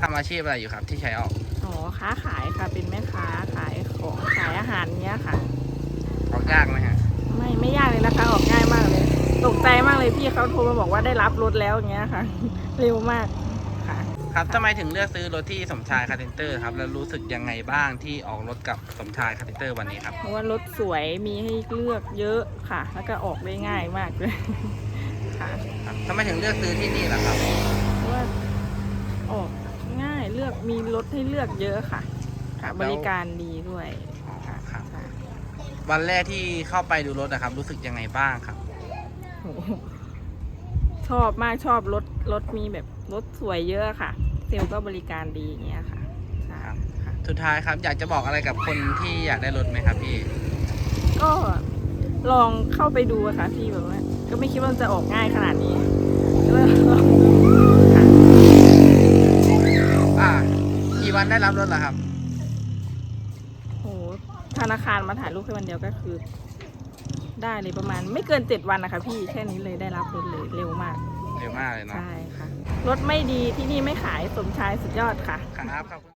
ทำอาชีพอะไรอยู่ครับที่ใช้ออกอ๋อค้าขายค่ะเป็นแม่ค้าขายของขายอาหารเนี้ยค่ะ ออกยากไหมฮะไม่ไม่ยากเลยนะคะออกง่ายมากเลย ตกใจมากเลยพี่เขาโทรมาบอกว่าได้รับรถแล้วอย่างเงี้ยค่ะ เร็วมากค่ะ ครับทำไมถึงเลือกซื้อรถที่สมชายคาร์เทนเตอร์ครับแล้วรู้สึกยังไงบ้างที่ออกรถกับสมชายคาร์เทนเตอร์วันนี้ครับเพราะว่ารถสวยมีให้เลือกเยอะค่ะ แล้วก็ออกได้ง่ายมากเลย ค่ะครับทำไมถึงเลือกซื้อที่นี่ล่ะครับ เพราะว่าออกง่ายเลือกมีรถให้เลือกเยอะค่ะ ค่ะบริการดีด้วยค่ะครับ ค่ะวันแรกที่เข้าไปดูรถนะครับ รู้สึกยังไงบ้างครับโหชอบมากชอบรถรถมีแบบรถสวยเยอะค่ะ เซลล์ก็บริการดีอย่างเงี้ยค่ะใช่ครับ ค่ะ สุดท้ายครับ อยากจะบอกอะไรกับคนที่อยากได้รถไหมครับพี่ ก็ลองเข้าไปดูอะค่ะพี่แบบว่า ก็ไม่คิดว่ามันจะออกง่ายขนาดนี้ก็ลองดูค่ะอ่ากี่วันได้รับรถแล้วครับโหธนาคารมาถ่ายรูปแค่วันเดียวก็คือ ได้เลยประมาณ ไม่เกินเจ็ดวันนะคะพี่แค่นี้เลยได้รับรถเลยเร็วมาก เร็วมากเลยเนาะใช่ค่ะ รถไม่ดีที่นี่ไม่ขายสมชายสุดยอดค่ะ ครับขอบคุณ